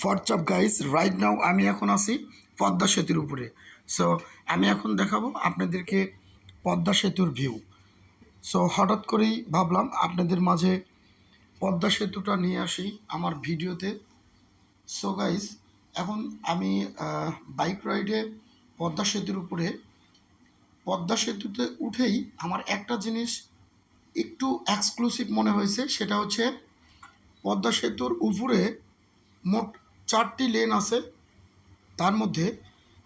WhatsApp guys right now আমি এখন আছি পদ্মা সেতুর উপরে। সো আমি এখন দেখাবো আপনাদেরকে পদ্মা সেতুর ভিউ সো হঠাৎ করেই ভাবলাম আপনাদের মাঝে পদ্মা সেতুটা নিয়ে আসি আমার ভিডিওতে। সো গাইস এখন আমি বাইক রাইডে পদ্মা সেতুর উপরে। পদ্মা সেতুতে উঠেই আমার একটা জিনিস একটু এক্সক্লুসিভ মনে হয়েছে, সেটা হচ্ছে পদ্মা সেতুর উপরে মোট চারটি লেন আছে। তার মধ্যে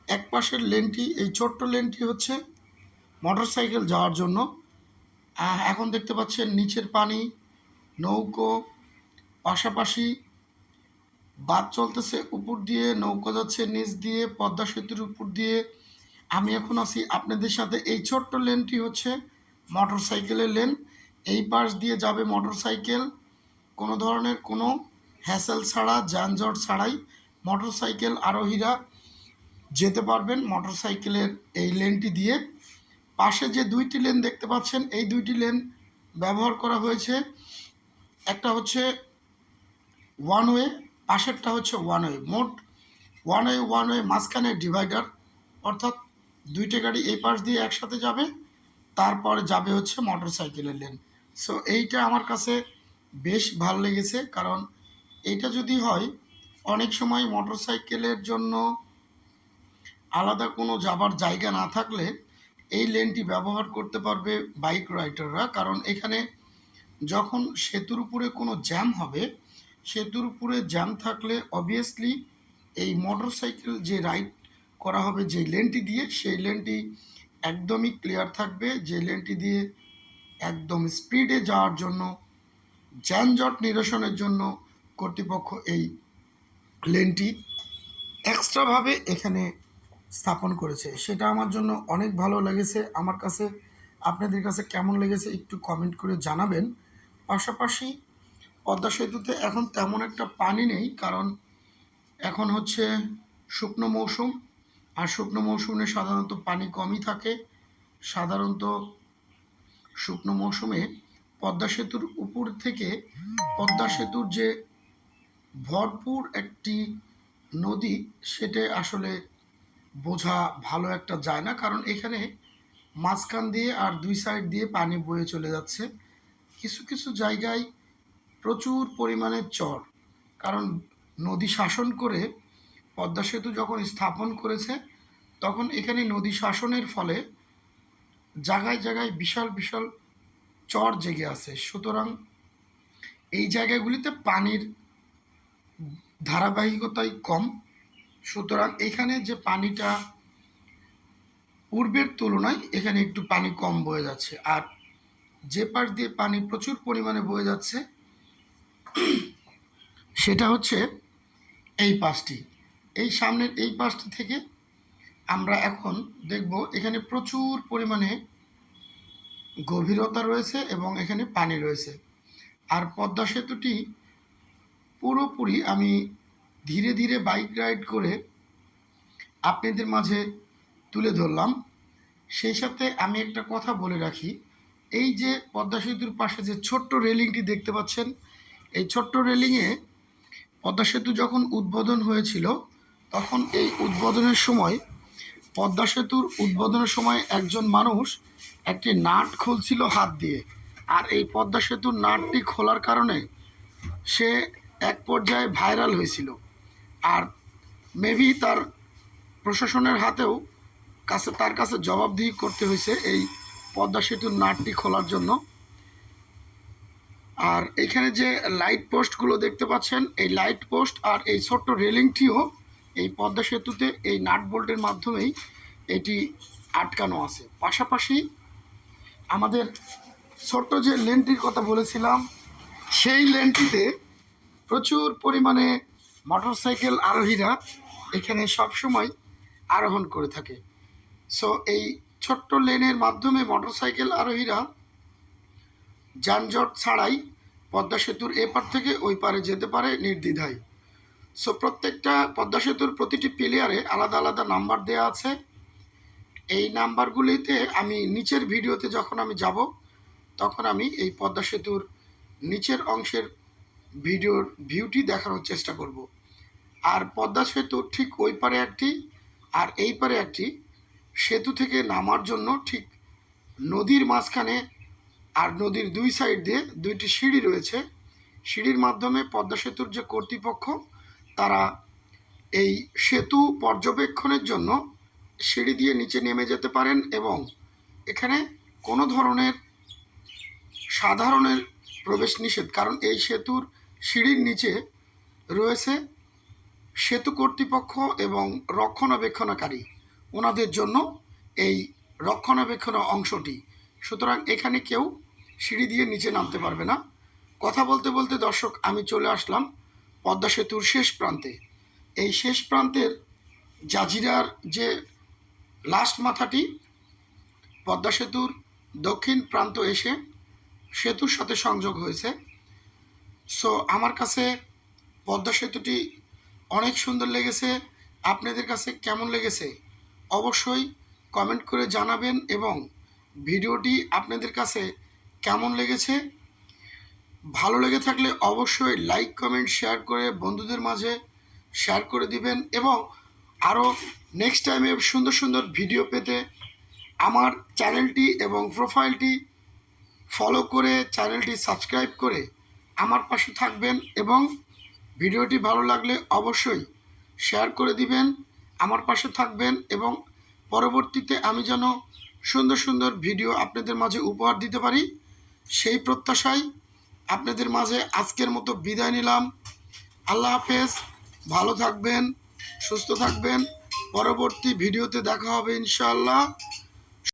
এক পাশের লেনটি, এই ছোট্ট লেনটি হচ্ছে মোটর সাইকেল যাওয়ার জন্য। এখন দেখতে পাচ্ছেন নিচের পানি, নৌকো, পাশাপাশি বাদ চলতেছে উপর দিয়ে, নৌকো যাচ্ছে নিচ দিয়ে, পদ্মা সেতুর উপর দিয়ে। আমি এখন আছি আপনাদের সাথে। এই ছোট্ট লেনটি হচ্ছে মোটর সাইকেলের লেন। এই পাশ দিয়ে যাবে মোটর সাইকেল কোনো ধরনের কোনো হ্যাসেল ছাড়া, যানজট ছাড়াই মোটর সাইকেল আরোহীরা যেতে পারবেন। মোটর সাইকেলের এই লেনটি দিয়ে পাশে যে দুইটি লেন দেখতে পাচ্ছেন, এই দুইটি লেন ব্যবহার করা হয়েছে। একটা হচ্ছে ওয়ান ওয়ে পাশেরটা হচ্ছে ওয়ান ওয়ে মোট ওয়ান ওয়ে ওয়ান ওয়ে মাঝখানে ডিভাইডার, অর্থাৎ দুইটা গাড়ি এই পাশ দিয়ে একসাথে যাবে, তারপরে যাবে হচ্ছে মোটর সাইকেলের লেন। সো এইটা আমার কাছে বেশ ভালো লেগেছে, কারণ এইটা যদি হয়, অনেক সময় মোটর সাইকেলের জন্য আলাদা কোনো যাবার জায়গা না থাকলে এই লেনটি ব্যবহার করতে পারবে বাইক রাইডাররা। কারণ এখানে যখন সেতুর উপরে কোনো জ্যাম হবে, সেতুর উপরে জ্যাম থাকলে অবভিয়াসলি এই মোটর সাইকেল যে রাইড করা হবে, যে লেনটি দিয়ে, সেই লেনটি একদমই ক্লিয়ার থাকবে। যে লেনটি দিয়ে একদম স্পিডে যাওয়ার জন্য, যানজট নিরসনের জন্য কর্তৃপক্ষ এই লেনটি এক্সট্রাভাবে এখানে স্থাপন করেছে। সেটা আমার জন্য অনেক ভালো লেগেছে। আমার কাছে, আপনাদের কাছে কেমন লেগেছে একটু কমেন্ট করে জানাবেন। পাশাপাশি পদ্মা সেতুতে এখন তেমন একটা পানি নেই, কারণ এখন হচ্ছে শুকনো মৌসুম। আর শুকনো মৌসুমে সাধারণত পানি কমই থাকে। সাধারণত শুকনো মৌসুমে পদ্মা সেতুর উপর থেকে, পদ্মা সেতুর যে ভরপুর একটি নদী, সেটা আসলে বোঝা ভালো একটা যায় না। কারণ এখানে মাঝখান দিয়ে আর দুই সাইড দিয়ে পানি বয়ে চলে যাচ্ছে। কিছু কিছু জায়গায় প্রচুর পরিমাণে চর। কারণ নদী শাসন করে পদ্মা সেতু যখন স্থাপন করেছে, তখন এখানে নদী শাসনের ফলে জায়গায় জায়গায় বিশাল বিশাল চর জেগে আছে। সুতরাং এই জায়গাগুলিতে পানির ধারাবাহিকতাই কম। সুতরাং এখানে যে পানিটা পূর্বের তুলনায় এখানে একটু পানি কম বয়ে যাচ্ছে। আর যে পাশ দিয়ে পানি প্রচুর পরিমাণে বয়ে যাচ্ছে, সেটা হচ্ছে এই পাশটি। এই সামনের এই পাশটি থেকে আমরা এখন দেখব এখানে প্রচুর পরিমাণে গভীরতা রয়েছে এবং এখানে পানি রয়েছে। আর পদ্মা সেতুটি পুরোপুরি আমি ধীরে ধীরে বাইক রাইড করে আপনাদের মাঝে তুলে ধরলাম। সেই সাথে আমি একটা কথা বলে রাখি, এই যে পদ্মা সেতুর পাশে যে ছোট্ট রেলিংটি দেখতে পাচ্ছেন, এই ছোট্ট রেলিংয়ে পদ্মা সেতু যখন উদ্বোধন হয়েছিল, তখন এই উদ্বোধনের সময় পদ্মা সেতুর উদ্বোধনের সময় একজন মানুষ একটি নাট খুলছিল হাত দিয়ে। আর এই পদ্মা সেতুর নাটটি খোলার কারণে সে এক পর্যায়ে ভাইরাল হয়েছিল। আর মেবি তার প্রশাসনের হাতেও কাছে তার কাছে জবাবদিহি করতে হয়েছে এই পদ্মা সেতুর নাটটি খোলার জন্য। আর এখানে যে লাইট পোস্টগুলো দেখতে পাচ্ছেন, এই লাইট পোস্ট আর এই ছোট্ট রেলিংটিও এই পদ্মা সেতুতে এই নাট বোল্টের মাধ্যমেই এটি আটকানো আছে। পাশাপাশি আমাদের ছোট্ট যে লেনটির কথা বলেছিলাম, সেই লেনটিতে প্রচুর পরিমাণে মোটরসাইকেল আরোহীরা এখানে সবসময় আরোহণ করে থাকে। সো এই ছোট্ট লেনের মাধ্যমে মোটরসাইকেল আরোহীরা যানজট ছাড়াই পদ্মা সেতুর এপার থেকে ওই পারে যেতে পারে নির্দ্বিধায়। সো প্রত্যেকটা পদ্মা সেতুর প্রতিটি প্লেয়ারে আলাদা আলাদা নাম্বার দেওয়া আছে। এই নাম্বারগুলিতে আমি নিচের ভিডিওতে যখন আমি যাব, তখন আমি এই পদ্মা সেতুর নিচের অংশের ভিডিওর ভিউটি দেখানোর চেষ্টা করব। আর পদ্মা সেতু ঠিক ওই পারে একটি, আর এই পারে একটি। সেতু থেকে নামার জন্য ঠিক নদীর মাঝখানে আর নদীর দুই সাইড দিয়ে দুইটি সিঁড়ি রয়েছে। সিঁড়ির মাধ্যমে পদ্মা সেতুর যে কর্তৃপক্ষ, তারা এই সেতু পর্যবেক্ষণের জন্য সিঁড়ি দিয়ে নিচে নেমে যেতে পারেন এবং এখানে কোনো ধরনের সাধারণের প্রবেশ নিষেধ। কারণ এই সেতুর সিঁড়ির নিচে রয়েছে সেতু কর্তৃপক্ষ এবং রক্ষণাবেক্ষণকারী। ওনাদের জন্য এই রক্ষণাবেক্ষণ অংশটি। সুতরাং এখানে কেউ সিঁড়ি দিয়ে নিচে নামতে পারবে না। কথা বলতে বলতে দর্শক, আমি চলে আসলাম পদ্মা সেতুর শেষ প্রান্তে। এই শেষ প্রান্তের জাজিরার যে লাস্ট মাথাটি, পদ্মা সেতুর দক্ষিণ প্রান্ত এসে সেতুর সাথে সংযোগ হয়েছে। সো আমার কাছে পদ্মা সেতুটি অনেক সুন্দর লেগেছে। আপনাদের কাছে কেমন লেগেছে? অবশ্যই কমেন্ট করে জানাবেন এবং ভিডিওটি আপনাদের কাছে কেমন লেগেছে? ভালো লেগে থাকলে অবশ্যই লাইক কমেন্ট শেয়ার করে বন্ধুদের মাঝে শেয়ার করে দিবেন এবং আরও নেক্সট টাইমে সুন্দর সুন্দর ভিডিও পেতে আমার চ্যানেলটি এবং প্রোফাইলটি ফলো করে চ্যানেলটি সাবস্ক্রাইব করে আমার পাশে থাকবেন এবং ভিডিওটি ভালো লাগলে অবশ্যই শেয়ার করে দিবেন, আমার পাশে থাকবেন এবং পরবর্তীতে আমি যেন সুন্দর সুন্দর ভিডিও আপনাদের মাঝে উপহার দিতে পারি, সেই প্রত্যাশায় আপনাদের মাঝে আজকের মতো বিদায় নিলাম। আল্লাহ হাফেজ, ভালো থাকবেন, সুস্থ থাকবেন। পরবর্তী ভিডিওতে দেখা হবে ইনশাআল্লাহ।